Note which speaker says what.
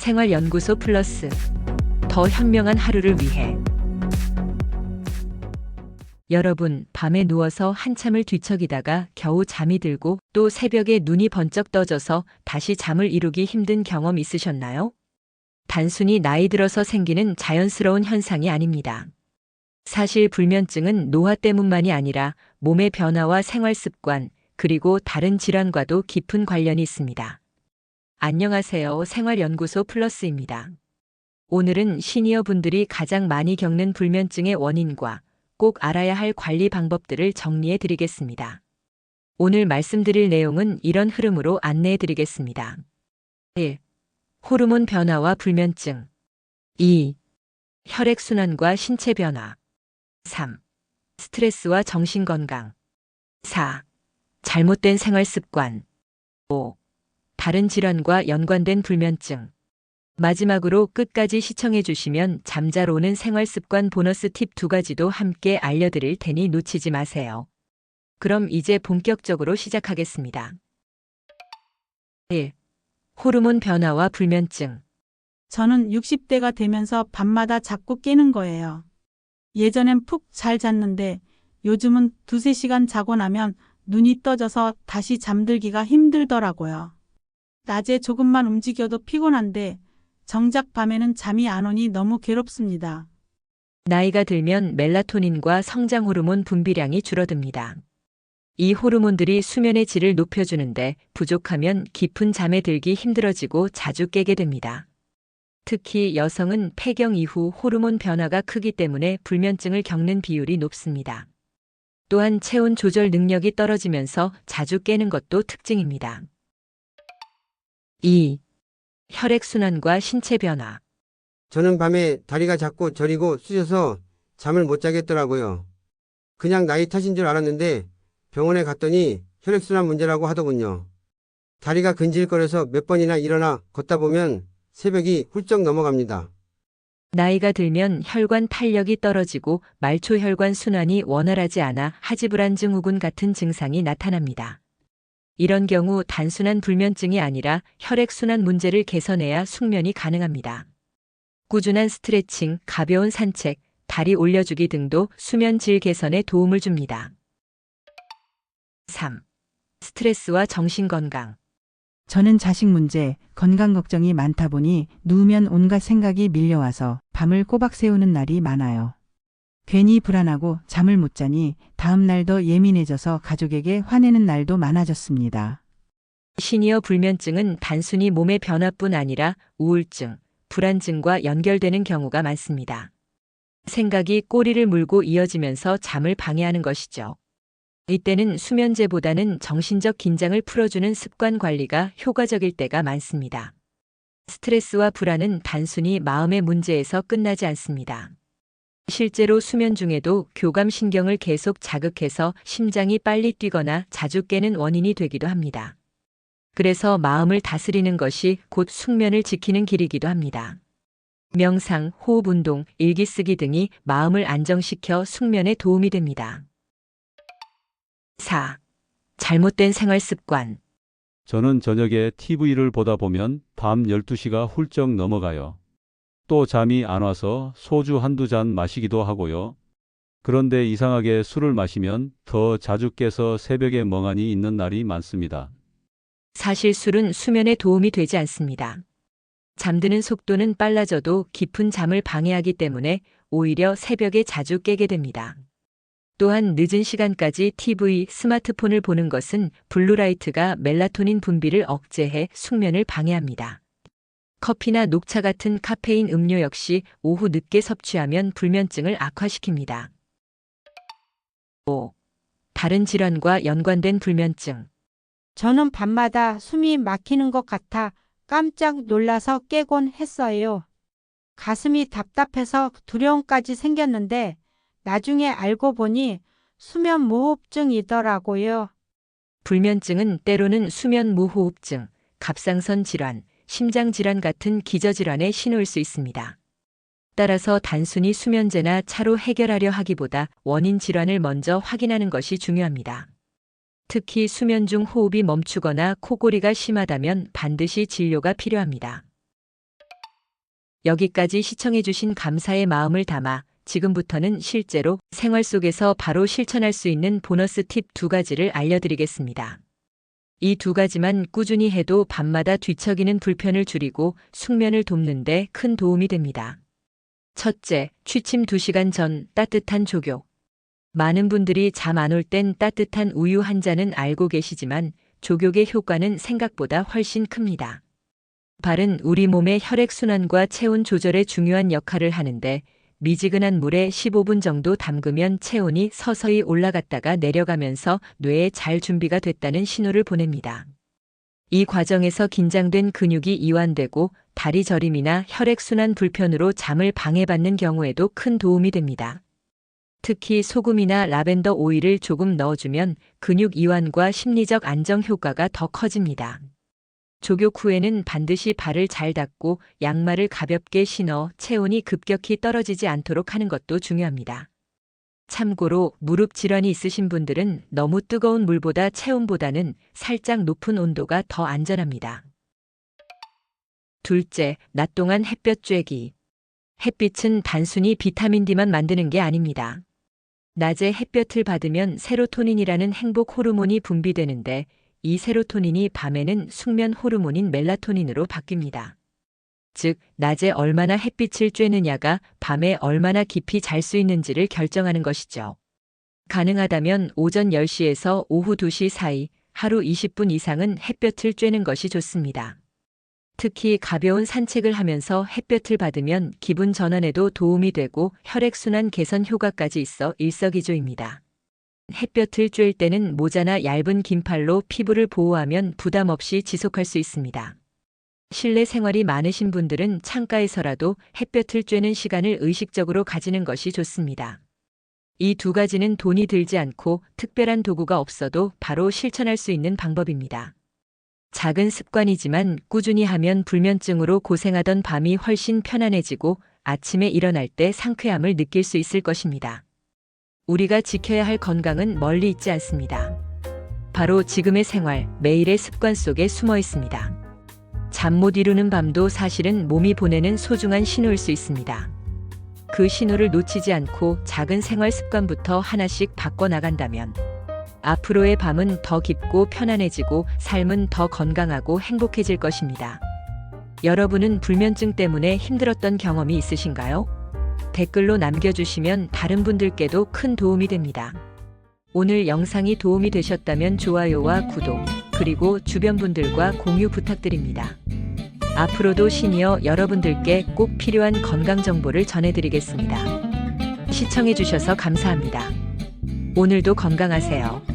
Speaker 1: 생활연구소 플러스 더 현명한 하루를 위해 여러분, 밤에 누워서 한참을 뒤척이다가 겨우 잠이 들고 또 새벽에 눈이 번쩍 떠져서 다시 잠을 이루기 힘든 경험 있으셨나요? 단순히 나이 들어서 생기는 자연스러운 현상이 아닙니다. 사실 불면증은 노화 때문만이 아니라 몸의 변화와 생활 습관, 그리고 다른 질환과도 깊은 관련이 있습니다. 안녕하세요. 생활연구소 플러스입니다. 오늘은 시니어 분들이 가장 많이 겪는 불면증의 원인과 꼭 알아야 할 관리 방법들을 정리해 드리겠습니다. 오늘 말씀드릴 내용은 이런 흐름으로 안내해 드리겠습니다. 1. 호르몬 변화와 불면증. 2. 혈액순환과 신체 변화. 3. 스트레스와 정신 건강. 4. 잘못된 생활 습관. 5. 다른 질환과 연관된 불면증. 마지막으로 끝까지 시청해 주시면 잠잘 오는 생활 습관 보너스 팁 두 가지도 함께 알려드릴 테니 놓치지 마세요. 그럼 이제 본격적으로 시작하겠습니다. 1. 호르몬 변화와 불면증.
Speaker 2: 저는 60대가 되면서 밤마다 자꾸 깨는 거예요. 예전엔 푹 잘 잤는데 요즘은 두세 시간 자고 나면 눈이 떠져서 다시 잠들기가 힘들더라고요. 낮에 조금만 움직여도 피곤한데 정작 밤에는 잠이 안 오니 너무 괴롭습니다.
Speaker 1: 나이가 들면 멜라토닌과 성장 호르몬 분비량이 줄어듭니다. 이 호르몬들이 수면의 질을 높여주는데 부족하면 깊은 잠에 들기 힘들어지고 자주 깨게 됩니다. 특히 여성은 폐경 이후 호르몬 변화가 크기 때문에 불면증을 겪는 비율이 높습니다. 또한 체온 조절 능력이 떨어지면서 자주 깨는 것도 특징입니다. 2. 혈액순환과 신체 변화.
Speaker 3: 저는 밤에 다리가 자꾸 저리고 쑤셔서 잠을 못 자겠더라고요. 그냥 나이 탓인 줄 알았는데 병원에 갔더니 혈액순환 문제라고 하더군요. 다리가 근질거려서 몇 번이나 일어나 걷다 보면 새벽이 훌쩍 넘어갑니다.
Speaker 1: 나이가 들면 혈관 탄력이 떨어지고 말초혈관 순환이 원활하지 않아 하지불안 증 후군 같은 증상이 나타납니다. 이런 경우 단순한 불면증이 아니라 혈액순환 문제를 개선해야 숙면이 가능합니다. 꾸준한 스트레칭, 가벼운 산책, 다리 올려주기 등도 수면 질 개선에 도움을 줍니다. 3. 스트레스와 정신 건강.
Speaker 4: 저는 자식 문제, 건강 걱정이 많다 보니 누우면 온갖 생각이 밀려와서 밤을 꼬박 새우는 날이 많아요. 괜히 불안하고 잠을 못 자니 다음 날 더 예민해져서 가족에게 화내는 날도 많아졌습니다.
Speaker 1: 시니어 불면증은 단순히 몸의 변화뿐 아니라 우울증, 불안증과 연결되는 경우가 많습니다. 생각이 꼬리를 물고 이어지면서 잠을 방해하는 것이죠. 이때는 수면제보다는 정신적 긴장을 풀어주는 습관 관리가 효과적일 때가 많습니다. 스트레스와 불안은 단순히 마음의 문제에서 끝나지 않습니다. 실제로 수면 중에도 교감신경을 계속 자극해서 심장이 빨리 뛰거나 자주 깨는 원인이 되기도 합니다. 그래서 마음을 다스리는 것이 곧 숙면을 지키는 길이기도 합니다. 명상, 호흡 운동, 일기 쓰기 등이 마음을 안정시켜 숙면에 도움이 됩니다. 4. 잘못된 생활 습관.
Speaker 5: 저는 저녁에 TV를 보다 보면 밤 12시가 훌쩍 넘어가요. 또 잠이 안 와서 소주 한두 잔 마시기도 하고요. 그런데 이상하게 술을 마시면 더 자주 깨서 새벽에 멍하니 있는 날이 많습니다.
Speaker 1: 사실 술은 수면에 도움이 되지 않습니다. 잠드는 속도는 빨라져도 깊은 잠을 방해하기 때문에 오히려 새벽에 자주 깨게 됩니다. 또한 늦은 시간까지 TV, 스마트폰을 보는 것은 블루라이트가 멜라토닌 분비를 억제해 숙면을 방해합니다. 커피나 녹차 같은 카페인 음료 역시 오후 늦게 섭취하면 불면증을 악화시킵니다. 5. 다른 질환과 연관된 불면증.
Speaker 6: 저는 밤마다 숨이 막히는 것 같아 깜짝 놀라서 깨곤 했어요. 가슴이 답답해서 두려움까지 생겼는데 나중에 알고 보니 수면 무호흡증이더라고요.
Speaker 1: 불면증은 때로는 수면 무호흡증, 갑상선 질환, 심장 질환 같은 기저질환의 신호일 수 있습니다. 따라서 단순히 수면제나 차로 해결하려 하기보다 원인 질환을 먼저 확인하는 것이 중요합니다. 특히 수면 중 호흡이 멈추거나 코골이가 심하다면 반드시 진료가 필요합니다. 여기까지 시청해주신 감사의 마음을 담아 지금부터는 실제로 생활 속에서 바로 실천할 수 있는 보너스 팁 두 가지를 알려드리겠습니다. 이 두 가지만 꾸준히 해도 밤마다 뒤척이는 불편을 줄이고 숙면을 돕는데 큰 도움이 됩니다. 첫째, 취침 2시간 전 따뜻한 조교. 많은 분들이 잠 안 올 땐 따뜻한 우유 한 잔은 알고 계시지만 조격의 효과는 생각보다 훨씬 큽니다. 발은 우리 몸의 혈액순환과 체온 조절에 중요한 역할을 하는데 미지근한 물에 15분 정도 담그면 체온이 서서히 올라갔다가 내려가면서 뇌에 잘 준비가 됐다는 신호를 보냅니다. 이 과정에서 긴장된 근육이 이완되고 다리 저림이나 혈액순환 불편으로 잠을 방해받는 경우에도 큰 도움이 됩니다. 특히 소금이나 라벤더 오일을 조금 넣어주면 근육 이완과 심리적 안정 효과가 더 커집니다. 조교 후에는 반드시 발을 잘 닦고 양말을 가볍게 신어 체온이 급격히 떨어지지 않도록 하는 것도 중요합니다. 참고로 무릎 질환이 있으신 분들은 너무 뜨거운 물보다 체온보다는 살짝 높은 온도가 더 안전합니다. 둘째, 낮 동안 햇볕 쬐기. 햇빛은 단순히 비타민 D만 만드는 게 아닙니다. 낮에 햇볕을 받으면 세로토닌이라는 행복 호르몬이 분비되는데 이 세로토닌이 밤에는 숙면 호르몬인 멜라토닌으로 바뀝니다. 즉, 낮에 얼마나 햇빛을 쬐느냐가 밤에 얼마나 깊이 잘 수 있는지를 결정하는 것이죠. 가능하다면 오전 10시에서 오후 2시 사이 하루 20분 이상은 햇볕을 쬐는 것이 좋습니다. 특히 가벼운 산책을 하면서 햇볕을 받으면 기분 전환에도 도움이 되고 혈액순환 개선 효과까지 있어 일석이조입니다. 햇볕을 쬐일 때는 모자나 얇은 긴팔로 피부를 보호하면 부담 없이 지속할 수 있습니다. 실내 생활이 많으신 분들은 창가에서라도 햇볕을 쬐는 시간을 의식적으로 가지는 것이 좋습니다. 이 두 가지는 돈이 들지 않고 특별한 도구가 없어도 바로 실천할 수 있는 방법입니다. 작은 습관이지만 꾸준히 하면 불면증으로 고생하던 밤이 훨씬 편안해지고 아침에 일어날 때 상쾌함을 느낄 수 있을 것입니다. 우리가 지켜야 할 건강은 멀리 있지 않습니다. 바로 지금의 생활, 매일의 습관 속에 숨어 있습니다. 잠 못 이루는 밤도 사실은 몸이 보내는 소중한 신호일 수 있습니다. 그 신호를 놓치지 않고 작은 생활 습관부터 하나씩 바꿔나간다면 앞으로의 밤은 더 깊고 편안해지고 삶은 더 건강하고 행복해질 것입니다. 여러분은 불면증 때문에 힘들었던 경험이 있으신가요? 댓글로 남겨주시면 다른 분들께도 큰 도움이 됩니다. 오늘 영상이 도움이 되셨다면 좋아요와 구독, 그리고 주변 분들과 공유 부탁드립니다. 앞으로도 시니어 여러분들께 꼭 필요한 건강 정보를 전해드리겠습니다. 시청해주셔서 감사합니다. 오늘도 건강하세요.